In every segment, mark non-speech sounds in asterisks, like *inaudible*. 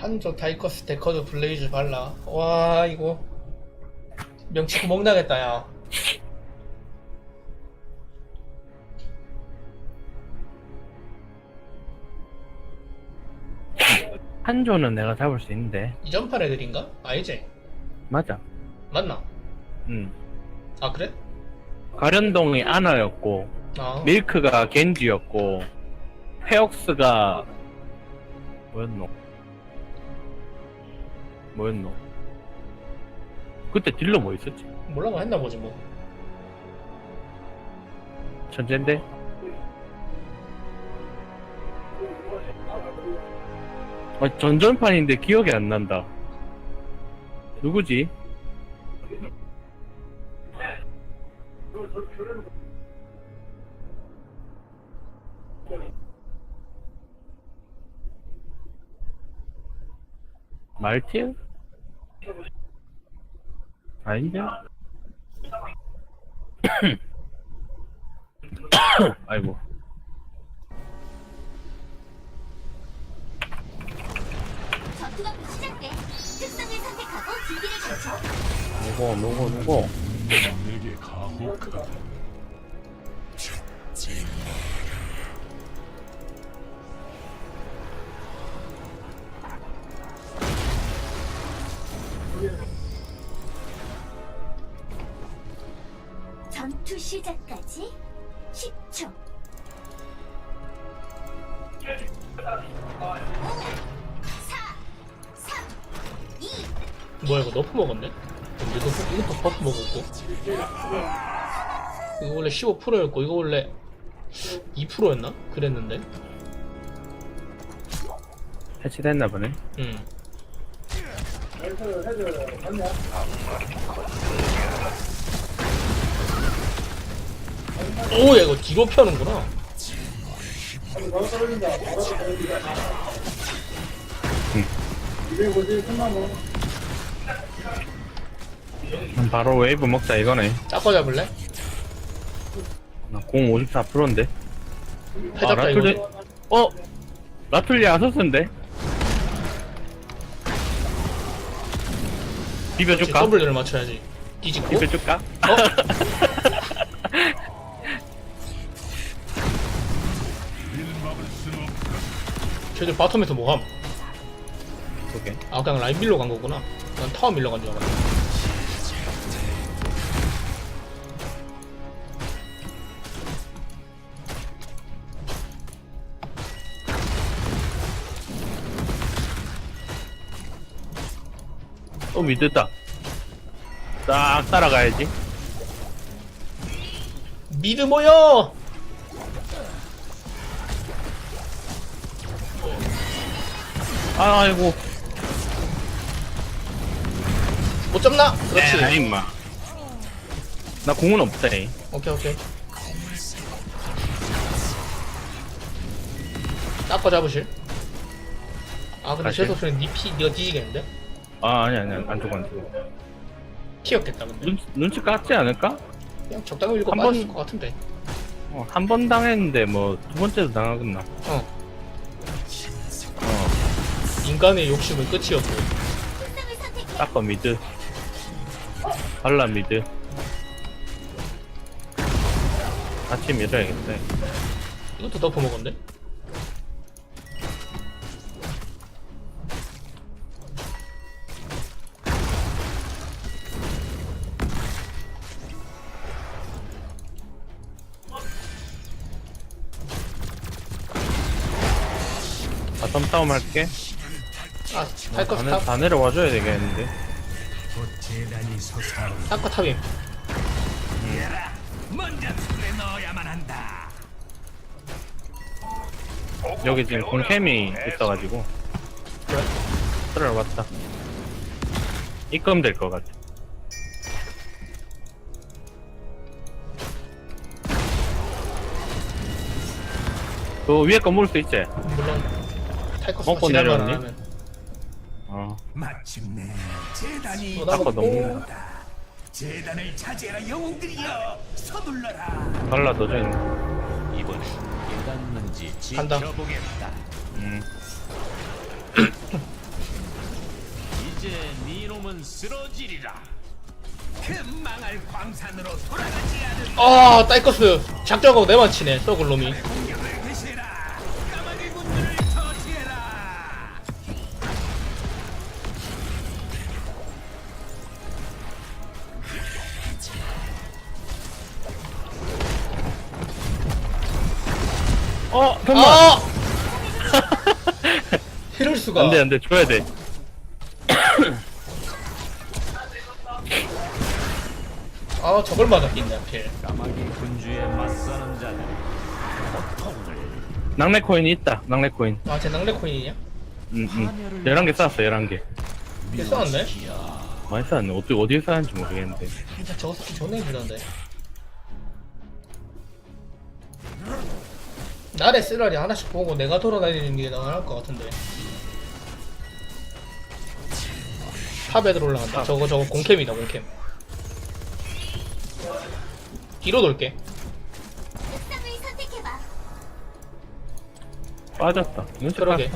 한조 타이커스 데커드 블레이즈 발라. 와 이거. 명치 구멍 나겠다 야. 한조는 내가 잡을 수 있는데. 이전판 애들인가? 아니지 맞아. 맞나? 응. 아 그래? 가련동이 아나였고 아. 밀크가 겐지였고 페옥스가 뭐였노 뭐였노? 그때 딜러 뭐 있었지? 몰라가 했나 보지 뭐. 천재인데? 아, 전전판인데 기억이 안 난다. 누구지? 말티엘? 아닌데? *coughs* 아이고 전투가 곧 시작돼. 특성을 선택하고 기기를 결정. 누구 누구 누구 내게 가혹하다. 전투 뭐야 이거 너프 먹었네? 근데 너프 이것도 버프 먹었고. 이거 원래 15%였고 이거 원래 2%였나? 그랬는데. 해치됐나 보네. 응. 오야 이거 뒤로 펴는구나 그럼 바로 웨이브 먹자 이거네 짝거 잡을래? 공 54%인데 해잡자 이거 라툴리 어? 라툴리 아서스인데? 비벼줄까? W를 맞춰야지 뒤집고 비벼줄까? 어? *laughs* 쟤들 바텀에서 뭐함? 오케이 아 그냥 라인 밀러 간 거구나 난 타워 밀러 간 줄 알았네 또 믿었다 딱 따라가야지 미드 모여! 아이고 못 잡나? 그렇지 에이 임마 나 공은 없다 이. 오케이 오케이 닦아 잡으실? 아 근데 다시? 쇠소수는 니피 니가 뒤지겠는데? 아 아니 아니 안 죽어 안 죽어. 피었겠다 근데. 눈, 눈치 깠지 않을까? 그냥 적당히 밀고 한 빠졌을 번- 것 같은데. 어, 한 번 당했는데 뭐 두 번째도 당하겠나? 어. 어. 인간의 욕심은 끝이었고. 닦아 미드. 발라 미드. 같이 밀어야겠다 이것도 덮어 먹었네? 바텀 싸움 할게 아 다, 탑? 다 내려와줘야 되겠는데. 탈커 탑임. 여기 지금 공캠이 있어가지고 그래? 들어왔다 입금 될 것 같아 그 위에 거 물을 수 있지? 물론 탈커스 먹고 내려왔니? 어 마침내 재단이 어, 나 닦아 먹고. 넘는다 재단을 차지해라 영웅들이여 서둘러라. 발라 넣어져 있네 이번엔 깨닫는지 간다. 지켜보겠다. 음. *clears throat* 놈은 쓰러지리라. 그 망할 광산으로 돌아가지 않을 아 딸거스 작정하고 내만 치네 썩을 놈이 잠깐만 아 *laughs* 이럴 수가. 안돼 안돼. 줘야 돼. *coughs* 아 저걸 맞았겠네 하필. 까마귀 군주에 맞서는 자는 고통을 낙뢰 코인이 있다. 낙뢰 코인. 아제 낭레 코인이냐? 응응 11개 쌓았어 11개. 꽤 써놨네? 많이 쌓았네. 어떻게 어디에 쌓았는지 모르겠는데. 진짜 저거 스킬 존나 힘들던데 날에 쓰라리 하나씩 보고 내가 돌아다니는 게 나을 것 같은데. 탑 애들 올라간다. 저거 저거 공캠이다 공캠. 뒤로 돌게. 빠졌다. 눈치 그러게.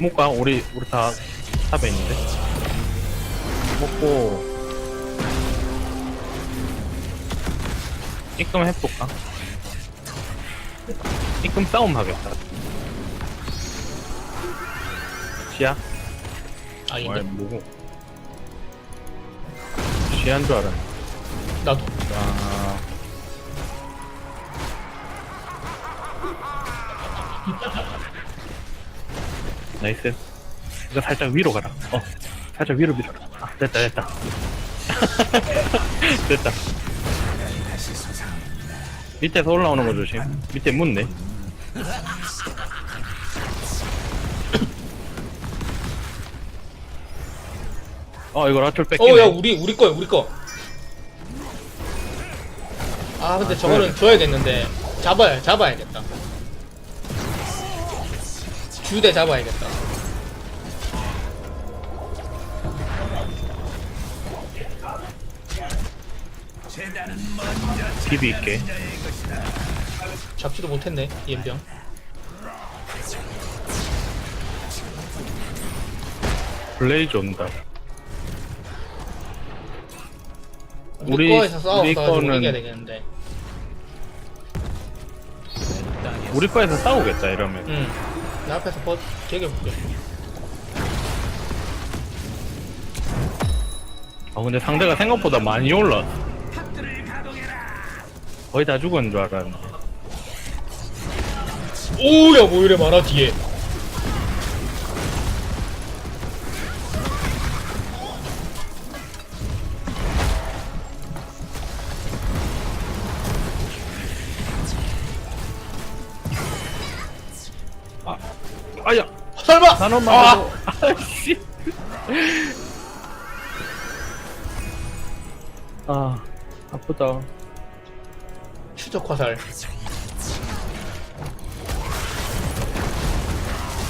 못가. 우리 우리 다 탑에 있는데. 먹고 입금 해볼까? 입금 싸움 하겠다? 와 아닌데 뭐고. 시야인 줄 알았네. 나도. 아 나이스. 이거 살짝 위로 가라. 어. 살짝 위로 밀어라 아 됐다 됐다. *laughs* 됐다 밑에서 올라오는 거 조심. 밑에 묻네 *clears throat* 어 이거 라툴 뺏기네. 어야 우리 우리 거야 우리 거 아 근데 저거는 줘야겠는데 잡아야 잡아야겠다. 주대 잡아야겠다 팁이 있게. 잡지도 못했네 이엠병. 블레이즈 온다. 우리, 우리- 거에서 우리 가지고 거는- 이겨야 되겠는데. 우리 거에서 싸우겠다 이러면. 응내 앞에서 버 제겨볼게. 아 근데 상대가 생각보다 많이 올라 탑들을 가동해라. 거의 다 죽은 줄 알았는데 오야 뭐 이래 많아 뒤에. 아야 설마! 단어만 아! 아씨. 아 아프다 추적 화살.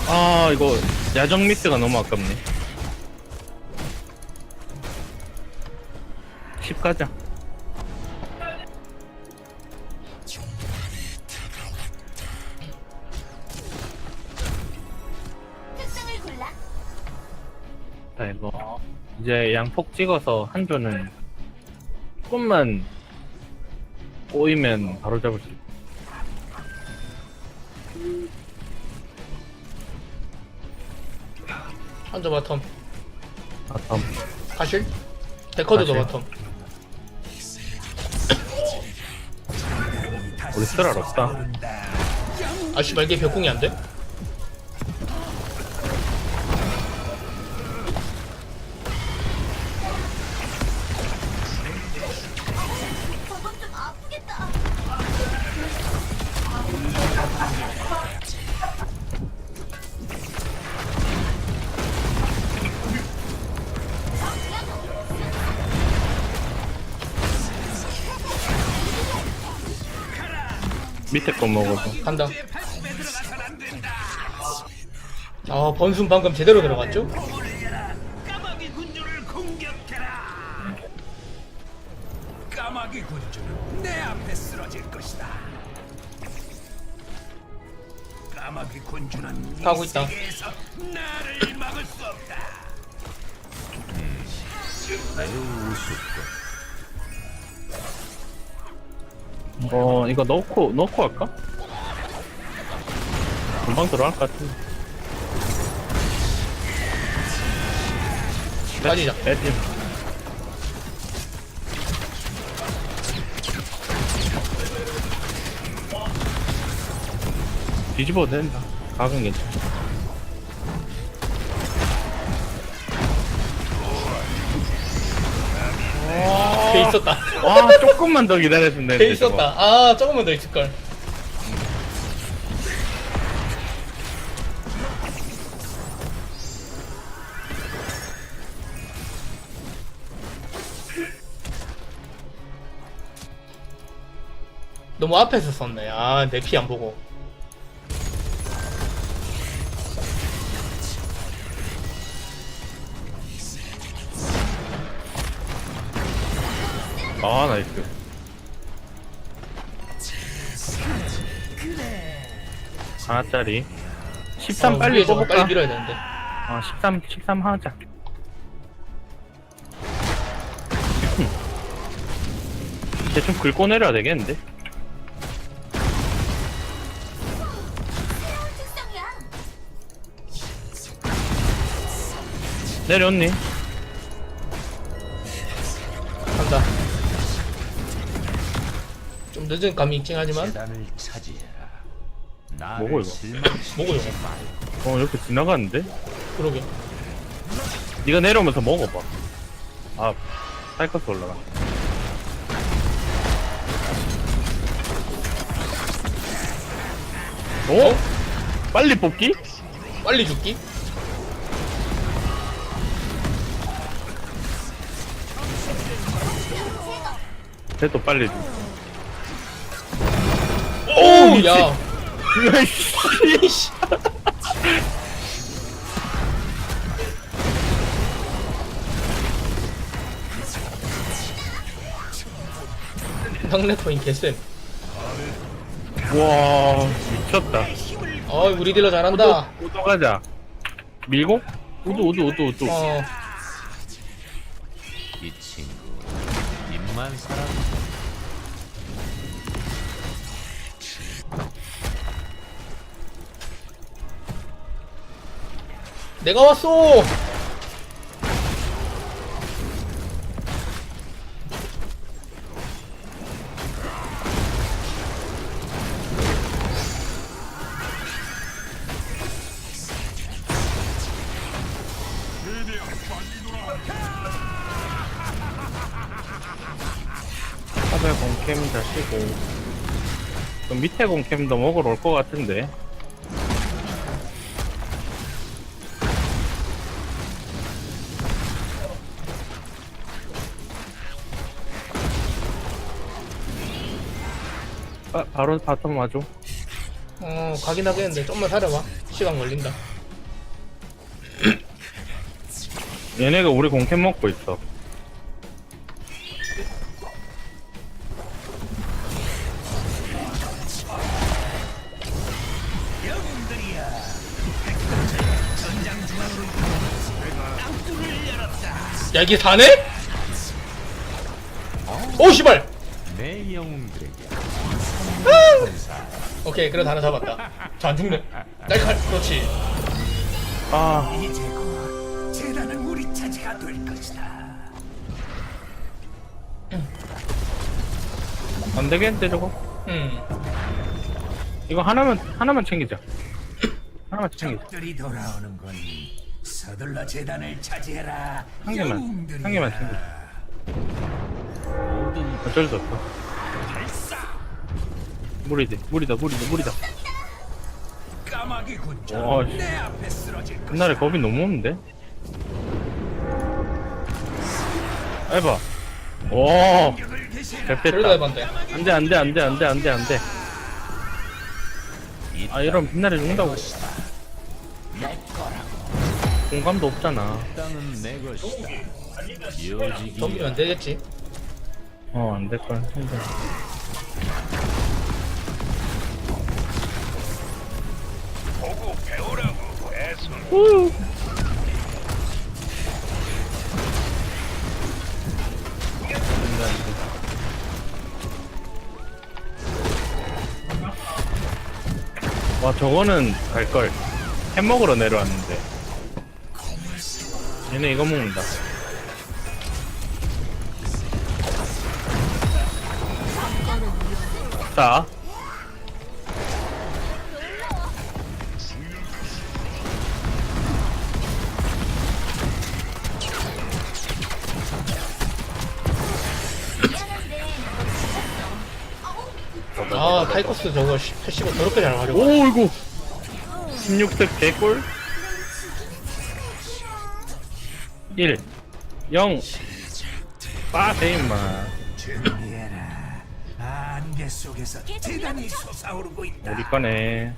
아 이거 야정 미스가 너무 아깝네. 10 가자. 특성을 골라. 자 이거 이제 양폭 찍어서 한 조는 조금만 꼬이면 바로 잡을 수 있고. 한조 바텀. 아 다음 가실? 데커드도 가실. 바텀. 우리 쓰랄 없다. 아씨 말게 벽궁이 안 돼? 밑에 거 먹어서 간다 아 번순 방금 제대로 들어갔죠? 올려라. 까마귀 군주를 공격해라. 까마귀 군주는 내 앞에 쓰러질 것이다. 까마귀 군주는 가고 이 있다. 세계에서 나를 막을 수 없다. 어 이거 넣고 넣고 할까? 금방 들어갈 것 같은데 빠지자. 빼지 뒤집어도 된다 각은 괜찮아 있었다. 와 조금만 더 기다렸으면 돼 되는데 저거. 있었다. 아 조금만 더 있을걸. 너무 앞에서 썼네. 아, 내 피 안 보고. 아 나이스 하나짜리 13 어, 빨리 저거 뽑을까? 빨리 밀어야 되는데. 아, 13, 13 하자. *laughs* 이제 좀 긁고 내려야 되겠는데? 내렸니? 좀 늦은 감이 있긴 하지만 재단을 차지해라. 나를 뭐고, 이거? 실망시키지 뭐고, 이거? 말고. 어, 이렇게 지나가는데? 그러게. 네가 내려오면서 먹어봐. 아, 사이커스 올라가. 오? 빨리 뽑기? 빨리 죽기? 쟤도 빨리 줘. 오, 야. 이씨. 상레코인 개쌤. 와, 미쳤다. 어, 우리 딜러 잘한다. 우도, 우도 가자. 밀고? 우도, 우도, 우도, 우도. 어, 내가 왔어. 탑에 공캠 다시고. 밑에 공캠도 먹으러 올 것 같은데. 아, 바로 바텀 와줘. 어, 가긴 하겠는데 좀만 살아봐. 시간 걸린다. *clears throat* 얘네가 우리 공캠 먹고 있어. 야, 이게 다네? 오, 씨발! 내 오케이, 그래, 하나 잡았다. 저안 죽네. 날칼, 그렇지. 아, 이제 곧 재단은 우리 차지가 될 것이다. 안 되겠는데, 저거? 음. 이거 하나만, 하나만 챙기자. 하나만 챙기자. 적들이 돌아오는 건 서둘러 재단을 차지해라. 한 개만, 영웅들이야. 한 개만 챙겨. 어쩔 수 없어. 물이다, 물이다, 물이다, 물이다. 까마귀 군주 어, 씨. 내 앞에 쓰러질. 옛날에 겁이 너무 없는데? 해봐. 오, 공격을 개시해라. 그래도 됐다. 해봤대. 안 돼, 안 돼, 안 돼, 안 돼, 안 돼, 안 돼. 아, 이러면 빛날에 죽는다고. 공감도 없잖아. 땅은 내 것이다. 이어지기 덤비면 안 되겠지. 어, 안될 거야. 힘들어. 우. 와 저거는 갈걸. 햄 먹으러 내려왔는데. 얘네 이거 먹는다. 자 아 타이커스 저거 시- 패시브 더럽게 잘 가지고 오이구 16득 개꿀. 1 0 빠세 임마. 준비해라. 안개 속에서 대단히 솟아오르고 있다. 우리 거네.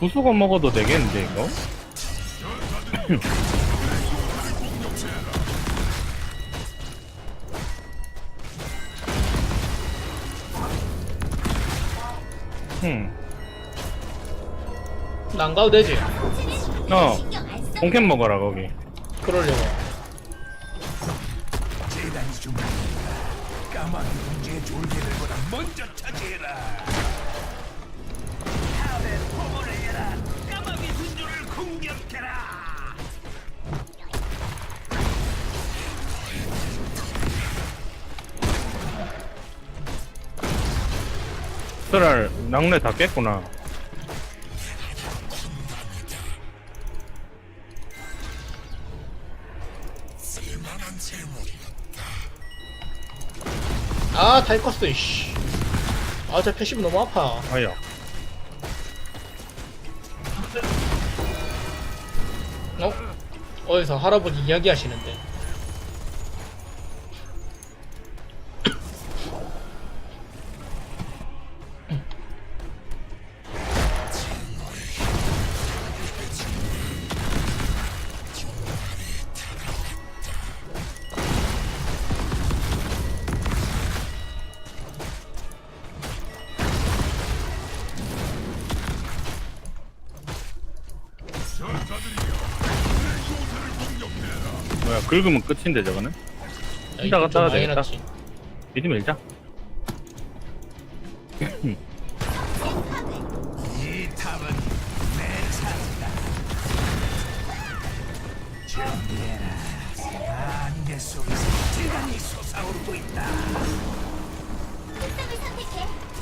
구수건 먹어도 되겠는데 이거? 흠, 난 가도 되지 어. 공캔 먹어라 거기. 그러려고. 까마귀 졸개들보다 먼저 차지해라. 탑에 포를 해라. 까마귀 군주를 공격해라. 쓰랄 낙뢰 다 깼구나. 아 타이커스 이씨 아 저 패시브 너무 아파 아야. 어? 어디서 할아버지 이야기 하시는데 뭐야 긁으면 끝인데 저거는? 야, 혼자 갔다 좀 와야 되겠다. 미리 밀자.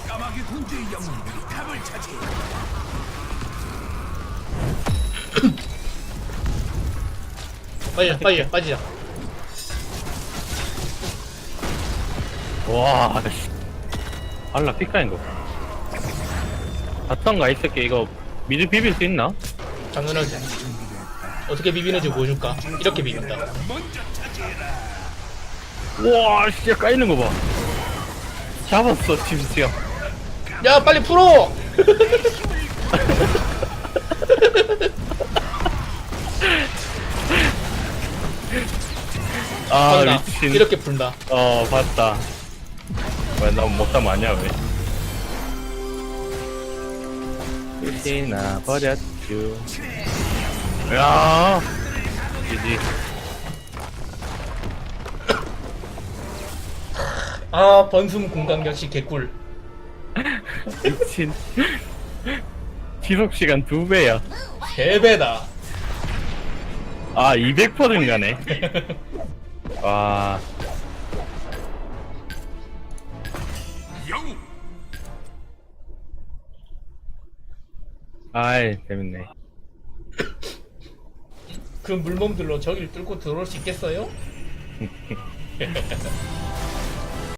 까마귀 군주의 영웅들이 탑을 차지 빠지자 빠지자 빠지자 와, 씨. 알라 피카인 거. 이 새끼 이거 미드 비빌 수 있나? 당연하지 어떻게 비비는지 보여줄까 이렇게 비빈다. 와, 씨, 까이는 거 봐. 잡았어, 팀스형. 야 빨리 풀어 *laughs* 아, 봤나? 미친. 이렇게 풀다 어, 봤다. 왜, 나 못하면 아니야, 왜? 끝이나 버렸쥬. 야 지지. *coughs* 아 번숨 공간 역시 개꿀 미친. 지속 시간 두 배야. 개배다 아, 200% 증가네. *laughs* 와. 아이, 재밌네. 그 물몸들로 저기를 뚫고 들어올 수 있겠어요? *laughs*